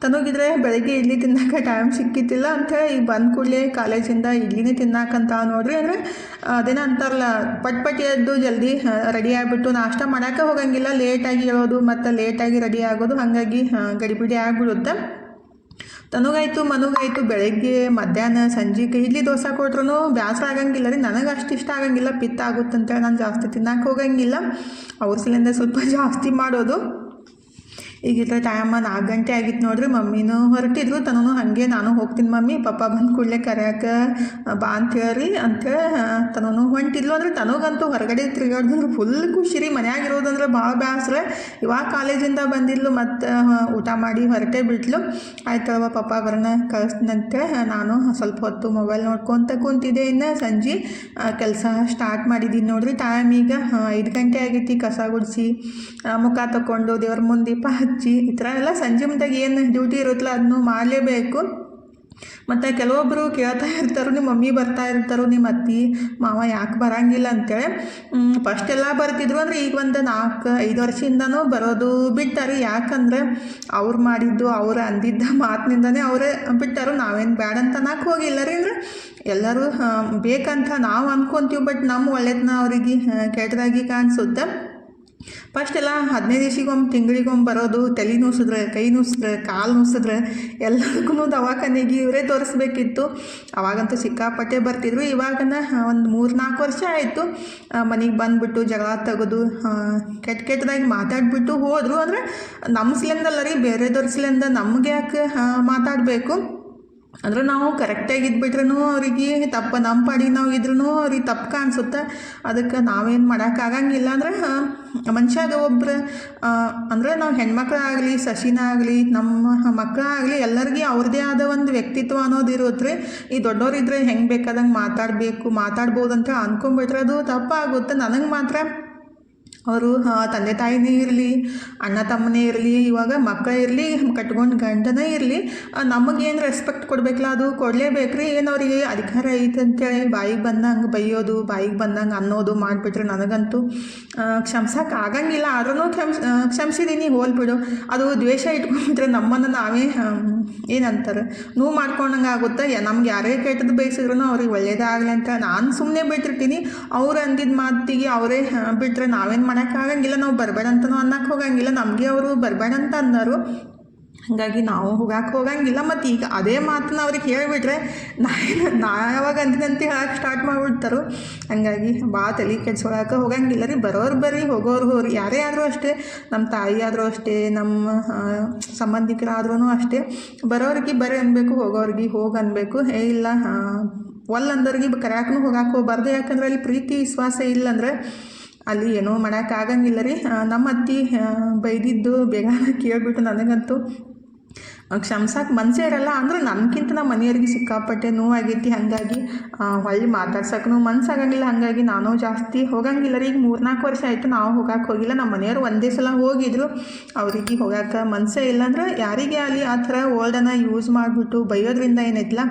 ತನಗಿದ್ರೆ ಬೆಳಗ್ಗೆ ಇಲ್ಲಿ ತಿನ್ನಕ್ಕೆ ಟೈಮ್ ಸಿಕ್ಕಿತ್ತಿಲ್ಲ ಅಂಥೇಳಿ ಈಗ ಬಂದ ಕೂಡಲೇ ಕಾಲೇಜಿಂದ ಇಡ್ಲಿನೇ ತಿನ್ನಕ್ಕಂತ ನೋಡ್ರಿ ಅಂದರೆ ಅದೇನೋ ಅಂತಾರಲ್ಲ ಪಟ್ ಪಟ್ ಎದ್ದು ಜಲ್ದಿ ರೆಡಿ ಆಗಿಬಿಟ್ಟು ನಾಷ್ಟ ಮಾಡೋಕ್ಕೆ ಹೋಗಂಗಿಲ್ಲ. ಲೇಟಾಗಿ ಹೇಳೋದು ಮತ್ತು ಲೇಟಾಗಿ ರೆಡಿ ಆಗೋದು, ಹಾಗಾಗಿ ಗಡಿಬಿಡಿ ಆಗಿಬಿಡುತ್ತೆ. ತನಗಾಯಿತು, ಮನಗಾಯ್ತು, ಬೆಳಗ್ಗೆ, ಮಧ್ಯಾಹ್ನ, ಸಂಜೆಗೆ ಇಡ್ಲಿ ದೋಸೆ ಕೊಟ್ರೂ ಬೇಸರ ಆಗಂಗಿಲ್ಲ ರೀ. ನನಗೆ ಅಷ್ಟು ಇಷ್ಟ ಆಗಂಗಿಲ್ಲ. ಪಿತ್ತ ಆಗುತ್ತಂತೇಳಿ ನಾನು ಜಾಸ್ತಿ ತಿನ್ನಕ್ಕೆ ಹೋಗಂಗಿಲ್ಲ. ಅವ್ರ ಸಲಿಂದ ಸ್ವಲ್ಪ ಜಾಸ್ತಿ ಮಾಡೋದು. ಈಗಿದ್ರೆ ಟೈಮ್ ನಾಲ್ಕು ಗಂಟೆ ಆಗಿತ್ತು ನೋಡ್ರಿ, ಮಮ್ಮಿನೂ ಹೊರಟಿದ್ರು ತನೂ ಹಾಗೆ ನಾನು ಹೋಗ್ತೀನಿ ಮಮ್ಮಿ, ಪಪ್ಪ ಬಂದು ಕೂಡಲೇ ಕರೆಯಾಕ ಬಾ ಅಂತ ಹೇಳ್ರಿ ಅಂತೇಳಿ ತನೂ ಹೊಂಟಿದ್ಲು ಅಂದ್ರೆ ತನಗಂತೂ ಹೊರಗಡೆ ತಿರುಗಾಡ್ದಂದ್ರೆ ಫುಲ್ ಖುಷಿ ರೀ ಮನ್ಯಾಗ ಇರೋದಂದ್ರೆ ಭಾಳ ಬೇಸರ ಇವಾಗ ಕಾಲೇಜಿಂದ ಬಂದಿದ್ಲು ಮತ್ತೆ ಊಟ ಮಾಡಿ ಹೊರಟೇ ಬಿಟ್ಲು. ಆಯ್ತಲ್ವ ಪಪ್ಪ ಬರೋಣ ಕಳಿಸ್ನಂತೆ ನಾನು ಸ್ವಲ್ಪ ಹೊತ್ತು ಮೊಬೈಲ್ ನೋಡ್ಕೊತ ಕುಂತಿದ್ದೆ ಇನ್ನು ಸಂಜೆ. ಕೆಲಸ ಸ್ಟಾರ್ಟ್ ಮಾಡಿದ್ದೀನಿ ನೋಡ್ರಿ ಟೈಮ್ ಈಗ ಐದು ಗಂಟೆ ಆಗೈತಿ, ಕಸ ಗುಡಿಸಿ ಮುಖ ತಗೊಂಡು ದೇವ್ರ ಮುಂದೆ ದೀಪ ಹಚ್ಚಿ ಈ ಥರ ಎಲ್ಲ ಸಂಜೆ ಮುಂದಾಗ ಏನು ಡ್ಯೂಟಿ ಇರುತ್ತಲ್ಲ ಅದನ್ನು ಮಾಡಲೇಬೇಕು. ಮತ್ತು ಕೆಲವೊಬ್ಬರು ಕೇಳ್ತಾ ಇರ್ತಾರೋ, ನಿಮ್ಮ ಮಮ್ಮಿ ಬರ್ತಾ ಇರ್ತಾರೋ, ನಿಮ್ಮ ಅತ್ತಿ, ಮಾವ ಯಾಕೆ ಬರೋಂಗಿಲ್ಲ? ಅಂತೇಳಿ. ಫಸ್ಟ್ ಎಲ್ಲ ಬರ್ತಿದ್ರು ಅಂದರೆ ಈಗ ಒಂದು ನಾಲ್ಕು, ಐದು ವರ್ಷದಿಂದನೂ ಬರೋದು ಬಿಟ್ಟಾರೆ. ಯಾಕಂದ್ರೆ ಅವ್ರು ಮಾಡಿದ್ದು, ಅವ್ರು ಅಂದಿದ್ದ ಮಾತಿನಿಂದನೇ ಅವರೇ ಬಿಟ್ಟಾರು. ನಾವೇನು ಬೇಡ ಅಂತ ನಾಲ್ಕು ಹೋಗಿಲ್ಲ ರೀ ಅಂದ್ರೆ. ಎಲ್ಲರೂ ಬೇಕಂತ ನಾವು ಅಂದ್ಕೊತೀವಿ ಬಟ್ ನಮ್ಮ ಒಳ್ಳೇದನ್ನ ಅವರಿಗೆ ಕೆಟ್ಟದಾಗಿ ಕಾಣಿಸುತ್ತೆ. ಫಸ್ಟ್ ಎಲ್ಲ ಹದಿನೈದು ದಿವಸಿಗೊಮ್ಮೆ, ತಿಂಗಳಿಗೊಮ್ಮೆ ಬರೋದು, ತಲೆ ನೋಸಿದ್ರೆ, ಕೈ ನೋಸಿದ್ರೆ, ಕಾಲು ನೋಸಿದ್ರೆ ಎಲ್ಲದಕ್ಕೂ ದವಾಖಾನೆಗೆ ಇವರೇ ತೋರಿಸ್ಬೇಕಿತ್ತು. ಅವಾಗಂತೂ ಸಿಕ್ಕಾಪಟ್ಟೆ ಬರ್ತಿದ್ರು. ಇವಾಗನ ಒಂದು ಮೂರು ನಾಲ್ಕು ವರ್ಷ ಆಯಿತು. ಮನೆಗೆ ಬಂದುಬಿಟ್ಟು ಜಗಳ ತೆಗೆದು ಕೆಟ್ಟ ಕೆಟ್ಟದಾಗಿ ಮಾತಾಡ್ಬಿಟ್ಟು ಹೋದರು. ಅಂದರೆ ನಮ್ಮ ಸಿಲಿಂದಲ್ಲ ರೀ, ಬೇರೆದವ್ರ ಸಿಲಿಂದ ನಮಗೆ ಯಾಕೆ ಮಾತಾಡಬೇಕು? ಅಂದ್ರೆ ನಾವು ಕರೆಕ್ಟಾಗಿ ಇದ್ಬಿಟ್ರೂ ಅವರಿಗೆ ತಪ್ಪು ನಮ್ಮ ಪಾಡಿಗೆ ನಾವು ಇದ್ರೂ ಅವ್ರಿಗೆ ತಪ್ಪು ಕಾಣಿಸುತ್ತೆ. ಅದಕ್ಕೆ ನಾವೇನು ಮಾಡೋಕ್ಕಾಗಂಗಿಲ್ಲ ಅಂದ್ರೆ ಮನುಷ್ಯಾಗ ಒಬ್ಬರು ಅಂದರೆ ನಾವು ಹೆಣ್ಮಕ್ಳಾಗಲಿ ಸಸಿನ ಆಗಲಿ, ನಮ್ಮ ಮಕ್ಕಳಾಗಲಿ ಎಲ್ಲರಿಗೂ ಅವ್ರದ್ದೇ ಆದ ಒಂದು ವ್ಯಕ್ತಿತ್ವ ಅನ್ನೋದು ಇರುತ್ತೆ ಈ ದೊಡ್ಡವರಿದ್ರೆ ಹೆಂಗೆ ಬೇಕಾದಂಗೆ ಮಾತಾಡಬೇಕು ಮಾತಾಡ್ಬೋದು ಅಂತ ಅನ್ಕೊಂಡ್ಬಿಟ್ರೆ ಅದು ತಪ್ಪಾಗುತ್ತೆ. ನನಗೆ ಮಾತ್ರ ಅವರು ತಂದೆ ತಾಯಿನೇ ಇರಲಿ, ಅಣ್ಣ ತಮ್ಮನೇ ಇರಲಿ, ಇವಾಗ ಮಕ್ಕಳೇ ಇರಲಿ, ಕಟ್ಕೊಂಡು ಗಂಡನೇ ಇರಲಿ ನಮಗೇನು ರೆಸ್ಪೆಕ್ಟ್ ಕೊಡಬೇಕಲ್ಲ ಅದು? ಕೊಡಲೇಬೇಕ್ರಿ, ಏನು ಅವರಿಗೆ ಅಧಿಕಾರ ಐತೆ ಅಂತೇಳಿ ಬಾಯಿಗೆ ಬಂದಂಗೆ ಬೈಯೋದು, ಬಾಯಿಗೆ ಬಂದಂಗೆ ಅನ್ನೋದು ಮಾಡಿಬಿಟ್ರೆ ನನಗಂತೂ ಕ್ಷಮ್ಸಕ್ಕೆ ಆಗಂಗಿಲ್ಲ. ಆದ್ರೂ ಕ್ಷಮ್ ಕ್ಷಮಿಸಿದ್ದೀನಿ ಹೋಲ್ಬಿಡು ಅದು ದ್ವೇಷ ಇಟ್ಕೊಂಡ್ರೆ ನಮ್ಮನ್ನು ನಾವೇ ಏನಂತಾರೆ, ನೋವು ಮಾಡ್ಕೊಂಡಂಗೆ ಆಗುತ್ತೆ? ನಮ್ಗೆ ಯಾರೇ ಕೆಟ್ಟದ್ದು ಬಯಸಿದ್ರು ಅವ್ರಿಗೆ ಒಳ್ಳೇದಾಗಲಿ ಅಂತ ನಾನು ಸುಮ್ಮನೆ ಬಿಟ್ಟಿರ್ತೀನಿ. ಅವ್ರು ಅಂದಿದ್ದ ಮಾತಿಗೆ ಅವರೇ ಬಿಟ್ಟರೆ ನಾವೇನು ಮಾಡೋಕ್ಕಾಗಂಗಿಲ್ಲ ನಾವು ಬರಬೇಡ ಅಂತನೂ ಅನ್ನಕ್ಕೆ ಹೋಗಂಗಿಲ್ಲ, ನಮಗೆ ಅವರು ಬರಬೇಡಂತ ಅಂತ ಅಂದರು. ಹಾಗಾಗಿ ನಾವು ಹೋಗಕ್ಕೆ ಹೋಗಂಗಿಲ್ಲ. ಮತ್ತು ಈಗ ಅದೇ ಮಾತನ್ನ ಅವ್ರಿಗೆ ಹೇಳಿಬಿಟ್ರೆ, ನಾ ನಾ ಯಾವಾಗ ಅಂದಿನಂತೆ ಹೇಳಕ್ಕೆ ಸ್ಟಾರ್ಟ್ ಮಾಡಿಬಿಡ್ತಾರೋ. ಹಂಗಾಗಿ ಭಾಳ ತಲೆ ಕೆಡ್ಸ್ಕೊಳಕ್ಕೆ ಹೋಗಂಗಿಲ್ಲ ರೀ. ಬರೋರು ಬರ್ರಿ, ಹೋಗೋರು ಹೋರಿ ಯಾರೇ ಆದರೂ ಅಷ್ಟೇ ನಮ್ಮ ತಾಯಿ ಆದರೂ ಅಷ್ಟೇ ನಮ್ಮ ಸಂಬಂಧಿಕರಾದ್ರೂ ಅಷ್ಟೇ. ಬರೋರಿಗೆ ಬರ್ರಿ ಅನ್ಬೇಕು, ಹೋಗೋರಿಗೆ ಹೋಗಿ ಅನ್ಬೇಕು. ಏ ಇಲ್ಲ ಒಲ್ ಅಂದವ್ರಿಗೆ ಕರ್ಯಾಕೂ ಹೋಗಕ್ಕೆ ಹೋಗ್ಬಾರ್ದು. ಯಾಕಂದ್ರೆ ಅಲ್ಲಿ ಪ್ರೀತಿ, ವಿಶ್ವಾಸ ಇಲ್ಲಂದ್ರೆ ಅಲ್ಲಿ ಏನೂ ಮಾಡೋಕ್ಕಾಗಂಗಿಲ್ಲ ರೀ. ನಮ್ಮ ಅತ್ತೆ ಬೈದಿದ್ದು ಬೇಗ ಕೇಳಿಬಿಟ್ಟು ನನಗಂತೂ ಕ್ಷಮ್ಸಕ್ಕೆ ಮನಸ್ಸೇ ಇರಲ್ಲ, ಅಂದ್ರೆ ನನಗಿಂತ ನಮ್ಮ ಮನೆಯವ್ರಿಗೆ ಸಿಕ್ಕಾಪಟ್ಟೆ ನೋವಾಗೈತಿ, ಹಾಗಾಗಿ ಹೊಳ್ಳಿ ಮಾತಾಡ್ಸಕ್ಕೂ ಮನ್ಸಾಗಂಗಿಲ್ಲ, ಹಾಗಾಗಿ ನಾನು ಜಾಸ್ತಿ ಹೋಗಂಗಿಲ್ಲ ರೀ. ಈಗ ಮೂರ್ನಾಲ್ಕು ವರ್ಷ ಆಯಿತು ನಾವು ಹೋಗಕ್ಕೆ ಹೋಗಿಲ್ಲ ನಮ್ಮ ಮನೆಯವರು ಒಂದೇ ಸಲ ಹೋಗಿದ್ರು. ಅವ್ರಿಗೆ ಹೋಗಕ್ಕೆ ಮನಸ್ಸೇ ಇಲ್ಲ ಅಂದ್ರೆ ಯಾರಿಗೆ ಅಲ್ಲಿ ಆ ಥರ ಓಲ್ಡನ್ನು ಯೂಸ್ ಮಾಡಿಬಿಟ್ಟು ಬೈಯೋದ್ರಿಂದ ಏನೈತಿಲ್ಲ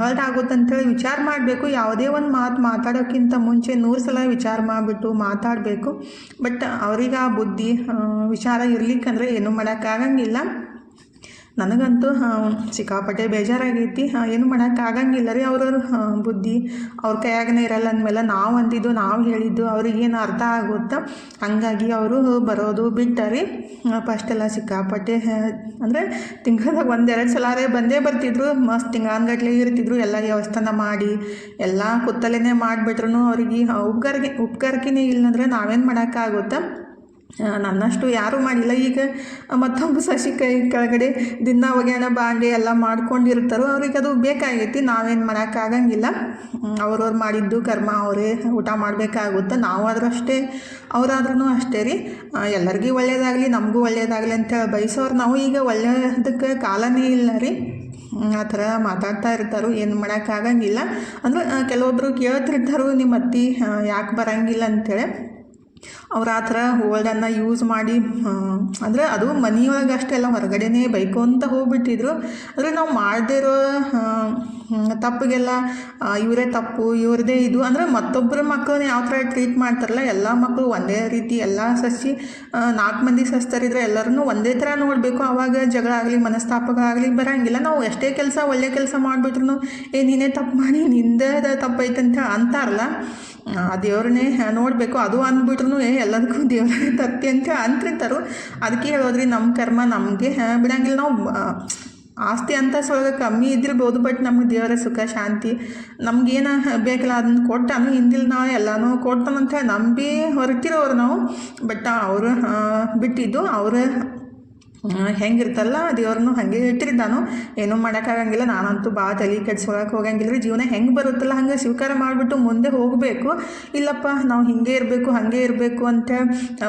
ಹರ್ಟ್ ಆಗುತ್ತಂತೇಳಿ ವಿಚಾರ ಮಾಡಬೇಕು. ಯಾವುದೇ ಒಂದು ಮಾತು ಮಾತಾಡೋಕ್ಕಿಂತ ಮುಂಚೆ ನೂರು ಸಲ ವಿಚಾರ ಮಾಡಿಬಿಟ್ಟು ಮಾತಾಡಬೇಕು. ಬಟ್ ಅವ್ರಿಗೆ ಆ ಬುದ್ಧಿ ವಿಚಾರ ಇರಲಿಕ್ಕಂದ್ರೆ ಏನೂ ಮಾಡೋಕ್ಕಾಗಂಗಿಲ್ಲ ನನಗಂತೂ ಸಿಕ್ಕಾಪಟ್ಟೆ ಬೇಜಾರಾಗೈತಿ. ಏನು ಮಾಡೋಕ್ಕಾಗಂಗಿಲ್ಲ ರೀ ಅವ್ರವ್ರ ಬುದ್ಧಿ. ಅವ್ರ ಕೈಯಾಗನೇ ಇರಲ್ಲ ಅಂದಮೇಲೆ ನಾವು ಅಂದಿದ್ದು ನಾವು ಹೇಳಿದ್ದು ಅವ್ರಿಗೇನು ಅರ್ಥ ಆಗುತ್ತಾ? ಹಂಗಾಗಿ ಅವರು ಬರೋದು ಬಿಟ್ಟರಿ ಫಸ್ಟೆಲ್ಲ ಸಿಕ್ಕಾಪಟ್ಟೆ ಅಂದರೆ ತಿಂಗಳದಾಗ ಒಂದೆರಡು ಸಲಾರೇ ಬಂದೇ ಬರ್ತಿದ್ರು. ಮಸ್ತ್ ತಿಂಗಳಾನ್ಗಟ್ಲೆ ಇರ್ತಿದ್ರು. ಎಲ್ಲ ವ್ಯವಸ್ಥೆನ ಮಾಡಿ, ಎಲ್ಲ ಕುತ್ತಲೇ ಮಾಡಿಬಿಟ್ರು ಅವ್ರಿಗೆ ಉಪ್ಗಾರಿಗೆ ಉಪ್ಗಾರಿಕೆನೇ ಇಲ್ಲಂದ್ರೆ ನಾವೇನು ಮಾಡೋಕ್ಕಾಗುತ್ತೆ ನನ್ನಷ್ಟು ಯಾರೂ ಮಾಡಿಲ್ಲ. ಈಗ ಮತ್ತೊಬ್ಬ ಸಸಿ ಕೈ, ಕೆಳಗಡೆ ದಿನ ಒಗ್ಯಾಣ, ಬಾಂಡೆ ಎಲ್ಲ ಮಾಡ್ಕೊಂಡಿರ್ತಾರೋ ಅವ್ರಿಗೆ ಅದು ಬೇಕಾಗೈತಿ. ನಾವೇನು ಮಾಡೋಕ್ಕಾಗಂಗಿಲ್ಲ ಅವ್ರವ್ರು ಮಾಡಿದ್ದು ಕರ್ಮ ಅವರೇ ಊಟ ಮಾಡಬೇಕಾಗುತ್ತೆ. ನಾವು ಅಷ್ಟೇ ಅವರಾದ್ರೂ ಅಷ್ಟೇ ರೀ. ಎಲ್ಲರಿಗೂ ಒಳ್ಳೆಯದಾಗಲಿ ನಮಗೂ ಒಳ್ಳೆಯದಾಗಲಿ ಅಂತೇಳಿ ಬಯಸೋರು ನಾವು. ಈಗ ಒಳ್ಳೆಯದಕ್ಕೆ ಕಾಲನೇ ಇಲ್ಲ ರೀ. ಆ ಥರ ಮಾತಾಡ್ತಾ ಇರ್ತಾರೋ, ಏನು ಮಾಡೋಕ್ಕಾಗಂಗಿಲ್ಲ ಅಂದ್ರೆ ಕೆಲವೊಬ್ಬರು ಕೇಳ್ತಿರ್ತಾರೋ, ನಿಮ್ಮ ಅತ್ತಿ ಯಾಕೆ ಬರಂಗಿಲ್ಲ ಅಂತೇಳಿ ಅವ್ರು ಆ ಥರ ಓಲ್ಡನ್ನು ಯೂಸ್ ಮಾಡಿ ಅಂದರೆ ಅದು ಮನೆಯೊಳಗೆ ಅಷ್ಟೇ ಅಲ್ಲ, ಹೊರಗಡೆನೇ ಅಂತ ಹೋಗ್ಬಿಟ್ಟಿದ್ರು. ಅಂದರೆ ನಾವು ಮಾಡದೇ ಇರೋ ತಪ್ಪಿಗೆಲ್ಲ ಇವರೇ ತಪ್ಪು, ಇವ್ರದೇ ಇದು. ಅಂದರೆ ಮತ್ತೊಬ್ಬರ ಮಕ್ಕಳನ್ನ ಯಾವ ಥರ ಟ್ರೀಟ್ ಮಾಡ್ತಾರಲ್ಲ, ಎಲ್ಲ ಮಕ್ಕಳು ಒಂದೇ ರೀತಿ, ಎಲ್ಲ ಸಸಿ ನಾಲ್ಕು ಮಂದಿ ಸಸ್ತರಿದ್ರೆ ಎಲ್ಲರನ್ನೂ ಒಂದೇ ಥರ ನೋಡಬೇಕು. ಆವಾಗ ಜಗಳ ಆಗಲಿ ಮನಸ್ತಾಪಗಳಾಗಲಿ ಬರೋಂಗಿಲ್ಲ. ನಾವು ಎಷ್ಟೇ ಕೆಲಸ, ಒಳ್ಳೆ ಕೆಲಸ ಮಾಡಿಬಿಟ್ರು ಏ, ನೀನೇ ತಪ್ಪು ಮಾಡಿ, ನಿಂದ ತಪ್ಪೈತಂತ ಅಂತ ಅಂತಾರಲ್ಲ. ಆ, ದೇವ್ರನ್ನೇ ನೋಡಬೇಕು. ಅದು ಅಂದ್ಬಿಟ್ರು ಏ ಎಲ್ಲದಕ್ಕೂ ದೇವರೇ ಅಂತ ಅಂತಿರ್ತಾರೋ, ಅದಕ್ಕೆ ಹೇಳೋದ್ರಿ ನಮ್ಮ ಕರ್ಮ ನಮಗೆ ಬಿಡಂಗಿಲ್ಲ. ನಾವು ಆಸ್ತಿ ಅಂತ ಸೊಳಗೆ ಕಮ್ಮಿ ಇದ್ದಿರ್ಬೋದು ಬಟ್ ನಮ್ಗೆ ದೇವರ ಸುಖ, ಶಾಂತಿ, ನಮ್ಗೇನು ಬೇಕಲ್ಲ, ಅದನ್ನ ಕೊಟ್ಟನು ಹಿಂದಿಲ್ ನಾವು ಎಲ್ಲನೂ ಕೊಡ್ತಾನಂತ ನಂಬಿ ಹೊರಟಿರೋರು ನಾವು. ಬಟ್ ಅವರು ಬಿಟ್ಟಿದ್ದು ಅವರು ಹೆಂಗಿರ್ತಲ್ಲ? ದೇವ್ರನ್ನು ಹಾಗೆ ಇಟ್ಟಿರ್ತಾನು ಏನೂ ಮಾಡೋಕ್ಕಾಗಂಗಿಲ್ಲ ನಾನಂತೂ ಭಾಳ ತಲೆ ಕೆಡ್ಸ್ಕೊಳಕ್ಕೆ ಹೋಗಂಗಿಲ್ಲ ರೀ. ಜೀವನ ಹೆಂಗೆ ಬರುತ್ತಲ್ಲ? ಹಂಗೆ ಸ್ವೀಕಾರ ಮಾಡಿಬಿಟ್ಟು ಮುಂದೆ ಹೋಗಬೇಕು. ಇಲ್ಲಪ್ಪ, ನಾವು ಹಿಂಗೆ ಇರಬೇಕು, ಹಾಗೆ ಇರಬೇಕು ಅಂತ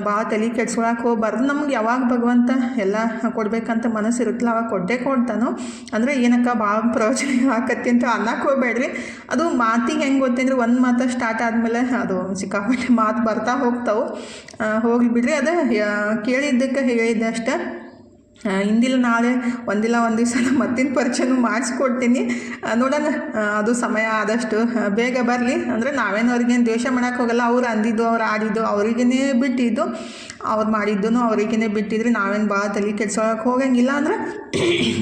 ಭಾಳ ತಲೆ ಕೆಡ್ಸ್ಕೊಳಕ್ಕೆ ಹೋಗಬಾರ್ದು. ನಮ್ಗೆ ಯಾವಾಗ ಭಗವಂತ ಎಲ್ಲ ಕೊಡಬೇಕಂತ ಮನಸ್ಸು ಇರುತ್ತಲ್ಲ, ಅವಾಗ ಕೊಟ್ಟೇ ಕೊಡ್ತಾನು. ಅಂದರೆ ಏನಕ್ಕ ಭಾಳ ಪ್ರಯೋಜನ ಆಕತ್ತಿ ಅಂತ ಅನ್ನಕ್ಕೆ ಹೋಗ್ಬೇಡ್ರಿ. ಅದು ಮಾತಿಗೆ ಹೆಂಗೆ ಗೊತ್ತಂದ್ರೆ ಒಂದು ಮಾತು ಸ್ಟಾರ್ಟ್ ಆದಮೇಲೆ ಅದು ಸಿಕ್ಕಾಪಟ್ಟೆ ಮಾತು ಬರ್ತಾ ಹೋಗ್ತಾವೆ. ಹೋಗ್ಲಿ ಬಿಡ್ರಿ. ಅದು ಕೇಳಿದ್ದಕ್ಕೆ ಹೇಳಿದ್ದಷ್ಟೇ ಆ, ಇಂದಿಲ್ಲ ನಾಳೆ ಒಂದಿಲ್ಲ ಒಂದು ದಿವಸ ಮತ್ತಿನ ಪರಿಚಯನೂ ಮಾಡಿಸ್ಕೊಡ್ತೀನಿ. ನೋಡೋಣ ಅದು ಸಮಯ ಆದಷ್ಟು ಬೇಗ ಬರಲಿ. ಅಂದರೆ ನಾವೇನು ಅವ್ರಿಗೇನು ದ್ವೇಷ ಮಾಡೋಕೆ ಹೋಗಲ್ಲ. ಅವ್ರು ಅಂದಿದ್ದು ಅವ್ರು ಆಡಿದ್ದು ಅವ್ರಿಗೇ ಬಿಟ್ಟಿದ್ದು. ಅವ್ರು ಮಾಡಿದ್ದು ಅವ್ರಿಗೇ ಬಿಟ್ಟಿದ್ರೆ ನಾವೇನು ಭಾಳ ತಲೆ ಕೆಡ್ಸೋಳಕ್ಕೆ ಹೋಗಂಗಿಲ್ಲ. ಅಂದ್ರೆ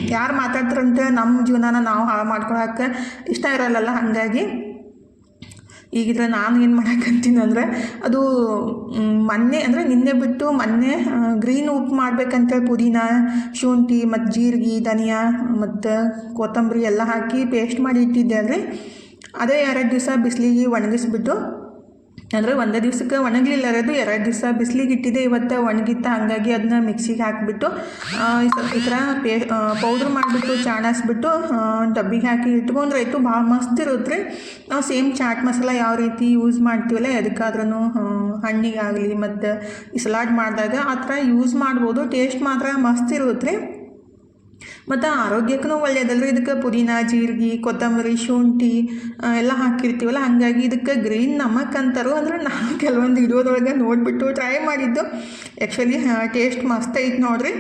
ಯಾರು ಮಾತಾಡ್ತಾರಂತ ನಮ್ಮ ಜೀವನನ ನಾವು ಹಾಳು ಮಾಡ್ಕೊಳಕ್ಕೆ ಇಷ್ಟ ಇರಲ್ಲಲ್ಲ. ಹಾಗಾಗಿ ಈಗಿದ್ರೆ ನಾನು ಏನು ಮಾಡೋಕ್ಕಂತೀನಿ ಅಂದರೆ ಅದು ಮೊನ್ನೆ ಅಂದರೆ ನಿನ್ನೆ ಬಿಟ್ಟು ಮೊನ್ನೆ ಗ್ರೀನ್ ಉಪ್ಪು ಮಾಡ್ಬೇಕಂತೇಳಿ ಪುದೀನ, ಶುಂಠಿ ಮತ್ತು ಜೀರಿಗೆ, ಧನಿಯಾ ಮತ್ತು ಕೊತ್ತಂಬರಿ ಎಲ್ಲ ಹಾಕಿ ಪೇಸ್ಟ್ ಮಾಡಿ ಇಟ್ಟಿದ್ದೆ ಅಲ್ರಿ ಅದೇ ಎರಡು ದಿವಸ ಬಿಸಿಲಿಗೆ ಒಣಗಿಸ್ಬಿಟ್ಟು ಅಂದರೆ ಒಂದೇ ದಿವ್ಸಕ್ಕೆ ಒಣಗಲಿಲ್ಲ ಅದು ಎರಡು ದಿವಸ ಬಿಸಿಲಿಗೆ ಇಟ್ಟಿದೆ ಇವತ್ತು ಒಣಗಿತ್ತ. ಹಾಗಾಗಿ ಅದನ್ನ ಮಿಕ್ಸಿಗೆ ಹಾಕಿಬಿಟ್ಟು ಈ ಥರ ಪೇ ಪೌಡ್ರ್ ಮಾಡಿಬಿಟ್ಟು, ಚಾಣಸ್ಬಿಟ್ಟು ಡಬ್ಬಿಗೆ ಹಾಕಿ ಇಟ್ಕೊಂಡ್ರೆ ಆಯಿತು. ಭಾಳ ಮಸ್ತ್ ಇರುತ್ತೆ ನಾವು ಸೇಮ್ ಚಾಟ್ ಮಸಾಲ ಯಾವ ರೀತಿ ಯೂಸ್ ಮಾಡ್ತೀವಲ್ಲ ಅದಕ್ಕಾದ್ರೂ ಹಣ್ಣಿಗಾಗಲಿ ಮತ್ತು ಈ ಸಲಾಡ್ ಮಾಡಿದಾಗ ಆ ಥರ ಯೂಸ್ ಮಾಡ್ಬೋದು. ಟೇಸ್ಟ್ ಮಾತ್ರ ಮಸ್ತ್ ಇರುತ್ತೆ ಮತ್ತು ಆರೋಗ್ಯಕ್ಕೂ ಒಳ್ಳೆಯದಲ್ಲ ಇದಕ್ಕೆ ಪುದೀನ, ಜೀರಿಗೆ, ಕೊತ್ತಂಬರಿ, ಶುಂಠಿ ಎಲ್ಲ ಹಾಕಿರ್ತೀವಲ್ಲ, ಹಾಗಾಗಿ ಇದಕ್ಕೆ ಗ್ರೀನ್ ನಮಕ್ ಅಂತಾರೋ, ಅಂದ್ರೆ ನಾನು ಕೆಲವೊಂದು ವಿಡಿಯೋದೊಳಗೆ ನೋಡಿಬಿಟ್ಟು ಟ್ರೈ ಮಾಡಿದ್ದು. ಆ್ಯಕ್ಚುಲಿ ಟೇಸ್ಟ್ ಮಸ್ತ್ ಐತೆ ನೋಡ್ರಿ.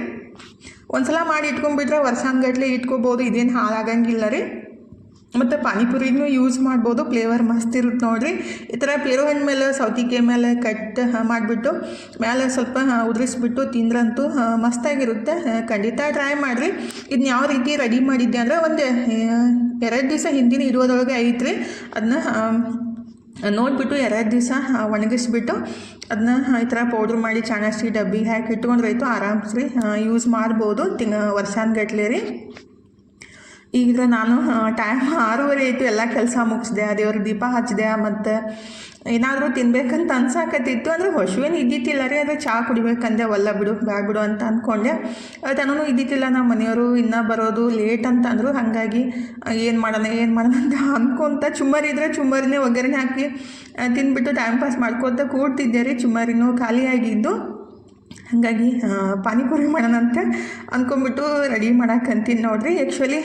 ಒಂದ್ಸಲ ಮಾಡಿ ಇಟ್ಕೊಂಡ್ಬಿಟ್ರೆ ವರ್ಷಾನ್ಗಟ್ಲೆ ಇಟ್ಕೋಬೋದು, ಇದೇನು ಹಾಳಾಗಂಗಿಲ್ಲ ರೀ. ಮತ್ತು ಪಾನಿಪುರಿನೂ ಯೂಸ್ ಮಾಡ್ಬೋದು ಫ್ಲೇವರ್ ಮಸ್ತ್ ಇರುತ್ತೆ ನೋಡಿರಿ. ಈ ಥರ ಪೇರು ಹಣ್ಣು ಮೇಲೆ, ಸೌತಿಕಾಯಿ ಮೇಲೆ ಕಟ್ ಮಾಡಿಬಿಟ್ಟು ಮೇಲೆ ಸ್ವಲ್ಪ ಉದುರಿಸ್ಬಿಟ್ಟು ತಿಂದ್ರಂತೂ ಮಸ್ತಾಗಿರುತ್ತೆ ಖಂಡಿತ ಟ್ರೈ ಮಾಡಿರಿ. ಇದನ್ನ ಯಾವ ರೀತಿ ರೆಡಿ ಮಾಡಿದ್ದೆ ಅಂದರೆ ಒಂದು ಎರಡು ದಿವಸ ಹಿಂದಿನ ಇರೋದೊಳಗೆ ಐತ್ರಿ. ಅದನ್ನ ನೋಡಿಬಿಟ್ಟು ಎರಡು ದಿವಸ ಒಣಗಿಸ್ಬಿಟ್ಟು ಅದನ್ನ ಈ ಥರ ಪೌಡ್ರ್ ಮಾಡಿ ಚಾಣಸಿ ಡಬ್ಬಿ ಹಾಕಿ ಇಟ್ಕೊಂಡ್ರೆ ಆಯಿತು, ಆರಾಮ್ಸ್ರಿ ಯೂಸ್ ಮಾಡ್ಬೋದು, ತಿಂಗ, ವರ್ಷಾನ್ಗಟ್ಲೆ ರೀ. ಈಗ ನಾನು ಟೈಮ್ ಆರೂವರೆ ಆಯಿತು, ಎಲ್ಲ ಕೆಲಸ ಮುಗಿಸ್ದೆ ದೇವ್ರಿಗೆ ದೀಪ ಹಚ್ಚಿದೆ ಮತ್ತು ಏನಾದರೂ ತಿನ್ಬೇಕಂತ ಅನ್ಸಾಕತ್ತಿತ್ತು, ಅಂದರೆ ಹಸುವೇನು ಇದ್ದಿತ್ತಿಲ್ಲ ರೀ, ಆದರೆ ಚಹಾ ಕುಡಿಬೇಕಂದೆ, ಒಲ್ಲ ಬಿಡು, ಬ್ಯಾಗ್ ಬಿಡು ಅಂತ ಅಂದ್ಕೊಂಡೆ ತನೂ ಇದ್ದಿತ್ತಿಲ್ಲ ನಮ್ಮ ಮನೆಯವರು ಇನ್ನೂ ಬರೋದು ಲೇಟ್ ಅಂತ ಅಂದರು ಹಾಗಾಗಿ ಏನು ಮಾಡೋಣ ಏನು ಮಾಡೋಣ ಅಂತ ಅಂದ್ಕೊಂತ ಚುಮ್ಮರಿ ಇದ್ದರೆ ಚುಮ್ಮರಿನೇ ಒಗ್ಗರಣೆ ಹಾಕಿ ತಿಂದ್ಬಿಟ್ಟು ಟೈಮ್ ಪಾಸ್ ಮಾಡ್ಕೊತ ಕೂಡ್ತಿದ್ದೆ ರೀ, ಚುಮ್ಮರಿನೂ ಖಾಲಿ ಆಗಿದ್ದು ಹಾಗಾಗಿ ಪಾನಿಪುರಿ ಮಾಡೋಣ ಅಂತ ಅಂದ್ಕೊಂಬಿಟ್ಟು ರೆಡಿ ಮಾಡಕ್ಕಂತೀನಿ ನೋಡ್ರಿ. ಆ್ಯಕ್ಚುಲಿ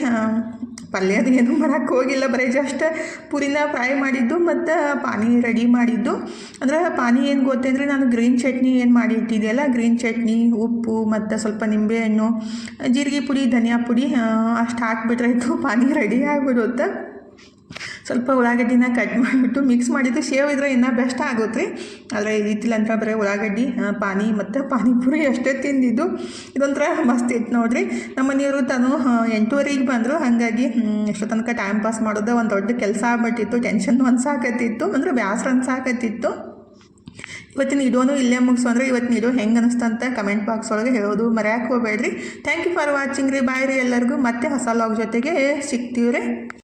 ಪಲ್ಯ ಅದು ಏನೂ ಮಾಡೋಕ್ಕೆ ಹೋಗಿಲ್ಲ. ಬರೀ ಜಸ್ಟ್ ಪುರಿನ ಫ್ರೈ ಮಾಡಿದ್ದು ಮತ್ತು ಪಾನಿ ರೆಡಿ ಮಾಡಿದ್ದು. ಅಂದರೆ ಪಾನಿ ಏನು ಗೊತ್ತಂದರೆ ನಾನು ಗ್ರೀನ್ ಚಟ್ನಿ ಏನು ಮಾಡಿ ಇಟ್ಟಿದೆಯಲ್ಲ ಗ್ರೀನ್ ಚಟ್ನಿ, ಉಪ್ಪು ಮತ್ತು ಸ್ವಲ್ಪ ನಿಂಬೆಹಣ್ಣು, ಜೀರಿಗೆ ಪುಡಿ, ಧನಿಯಾ ಪುಡಿ ಅಷ್ಟು ಹಾಕ್ಬಿಟ್ರೆ ಇತ್ತು ಪಾನಿ ರೆಡಿ ಆಗಿಬಿಡುತ್ತೆ. ಸ್ವಲ್ಪ ಉಳ್ಳಾಗಡ್ಡಿನ ಕಟ್ ಮಾಡಿಬಿಟ್ಟು ಮಿಕ್ಸ್ ಮಾಡಿದ್ದು ಶೇವ್ ಇದ್ರೆ ಇನ್ನೂ ಬೆಸ್ಟ್ ಆಗುತ್ತೆ. ರೀ ಆದರೆ ಇದಿತ್ತಿಲ್ಲ ಅಂತ ಬರೀ ಉಳ್ಳಾಗಡ್ಡಿ ಪಾನಿ ಮತ್ತು ಪಾನಿಪುರಿ ಅಷ್ಟೇ ತಿಂದಿದ್ದು. ಇದೊಂಥರ ಮಸ್ತ್ ಇತ್ತು ನೋಡ್ರಿ. ನಮ್ಮ ಮನೆಯವರು ತಾನು ಎಂಟೂವರೆಗೆ ಬಂದರು. ಹಾಗಾಗಿ ಎಷ್ಟು ತನಕ ಟೈಮ್ ಪಾಸ್ ಮಾಡೋದು ಒಂದು ದೊಡ್ಡ ಕೆಲಸ ಆಗ್ಬಿಟ್ಟಿತ್ತು. ಟೆನ್ಷನ್ ಅನ್ಸಾಕತ್ತಿತ್ತು ಅಂದರೆ ಬೇಸರ ಅನ್ಸಾಕತ್ತಿತ್ತು ಇವತ್ತಿನ ಇಡೋನು ಇಲ್ಲೇ ಮುಗಿಸು ಅಂದರೆ ಇವತ್ತಿನ ಇಡೋ ಹೆಂಗೆ ಅನಿಸ್ತಂತ ಕಮೆಂಟ್ ಬಾಕ್ಸ್ ಒಳಗೆ ಹೇಳೋದು ಮರೆಯಕ್ಕೆ ಹೋಗಬೇಡ್ರಿ. ಥ್ಯಾಂಕ್ ಯು ಫಾರ್ ವಾಚಿಂಗ್ ರೀ. ಬಾಯ್ ರೀ ಎಲ್ಲರಿಗೂ. ಮತ್ತೆ ಹೊಸ ಲಾಗ್ ಜೊತೆಗೆ ಸಿಗ್ತೀವಿ ರೀ